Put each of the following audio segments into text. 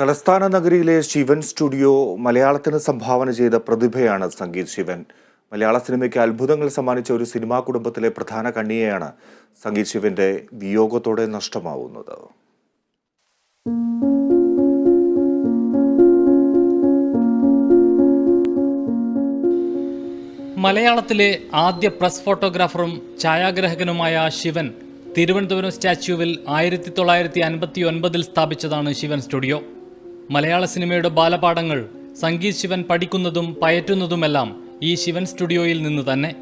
തലസ്ഥാന നഗരിയിലെ ശിവൻ സ്റ്റുഡിയോ മലയാളത്തിന് സംഭാവന ചെയ്ത പ്രതിഭയാണ് സംഗീത് ശിവൻ. മലയാള സിനിമയ്ക്ക് അത്ഭുതങ്ങൾ സമ്മാനിച്ച ഒരു സിനിമാ കുടുംബത്തിലെ പ്രധാന കണ്ണിയെയാണ് സംഗീത് ശിവന്റെ വിയോഗത്തോടെ നഷ്ടമാവുന്നത്. മലയാളത്തിലെ ആദ്യ പ്രസ് ഫോട്ടോഗ്രാഫറും ഛായാഗ്രാഹകനുമായ ശിവൻ തിരുവനന്തപുരം സ്റ്റാച്യുവിൽ ആയിരത്തി തൊള്ളായിരത്തി അൻപത്തി ഒൻപതിൽ സ്ഥാപിച്ചതാണ് ശിവൻ സ്റ്റുഡിയോ. മലയാള സിനിമയുടെ ബാലപാഠങ്ങൾ സംഗീത് ശിവൻ പഠിക്കുന്നതും പയറ്റുന്നതുമെല്ലാം ഈ ശിവൻ സ്റ്റുഡിയോയിൽ നിന്ന് തന്നെ.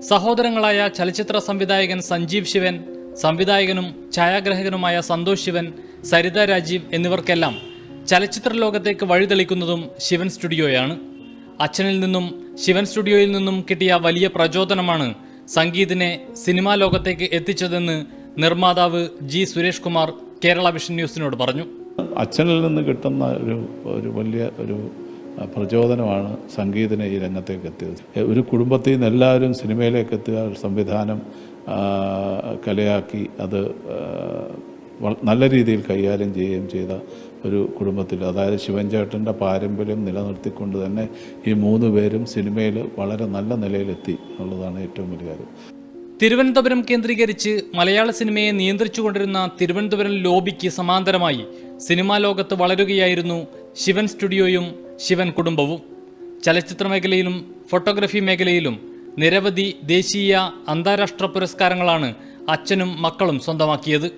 സഹോദരങ്ങളായ ചലച്ചിത്ര സംവിധായകൻ സഞ്ജീവ് ശിവൻ സംവിധായകനും ഛായാഗ്രഹകനുമായ സന്തോഷ് ശിവൻ സരിത രാജീവ് എന്നിവർക്കെല്ലാം ചലച്ചിത്ര ലോകത്തേക്ക് വഴിതെളിക്കുന്നതും ശിവൻ സ്റ്റുഡിയോയാണ്. അച്ഛനിൽ നിന്നും ശിവൻ സ്റ്റുഡിയോയിൽ നിന്നും കിട്ടിയ വലിയ പ്രചോദനമാണ് സംഗീതിനെ സിനിമാ ലോകത്തേക്ക് എത്തിച്ചതെന്ന് നിർമ്മാതാവ് ജി സുരേഷ് കുമാർ കേരള വിഷൻ ന്യൂസിനോട് പറഞ്ഞു. അച്ഛനിൽ നിന്ന് കിട്ടുന്ന ഒരു ഒരു വലിയ ഒരു പ്രചോദനമാണ് സംഗീതനെ ഈ രംഗത്തേക്ക് എത്തിയത്. ഒരു കുടുംബത്തിൽ നിന്ന് എല്ലാവരും സിനിമയിലേക്ക് എത്തുക സംവിധാനം കലയാക്കി അത് നല്ല രീതിയിൽ കൈകാര്യം ചെയ്യുകയും ചെയ്ത ഒരു കുടുംബത്തിൽ. അതായത് ശിവൻചേട്ടന്റെ പാരമ്പര്യം നിലനിർത്തിക്കൊണ്ട് തന്നെ ഈ മൂന്ന് പേരും സിനിമയിൽ വളരെ നല്ല നിലയിലെത്തി എന്നുള്ളതാണ് ഏറ്റവും വലിയ കാര്യം. തിരുവനന്തപുരം കേന്ദ്രീകരിച്ച് മലയാള സിനിമയെ നിയന്ത്രിച്ചു കൊണ്ടിരുന്ന തിരുവനന്തപുരം ലോബിക്ക് സമാന്തരമായി സിനിമാ ലോകത്ത് വളരുകയായിരുന്നു ശിവൻ സ്റ്റുഡിയോയും ശിവൻ കുടുംബവും. ചലച്ചിത്ര മേഖലയിലും ഫോട്ടോഗ്രഫി മേഖലയിലും നിരവധി ദേശീയ അന്താരാഷ്ട്ര പുരസ്കാരങ്ങളാണ് അച്ഛനും മക്കളും സ്വന്തമാക്കിയത്.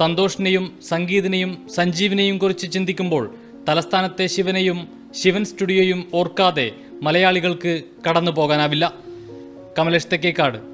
സന്തോഷിനെയും സംഗീതിനെയും സഞ്ജീവിനെയും കുറിച്ച് ചിന്തിക്കുമ്പോൾ തലസ്ഥാനത്തെ ശിവനെയും ശിവൻ സ്റ്റുഡിയോയും ഓർക്കാതെ മലയാളികൾക്ക് കടന്നു പോകാനാവില്ല കമലേഷ് തെക്കേക്കാട്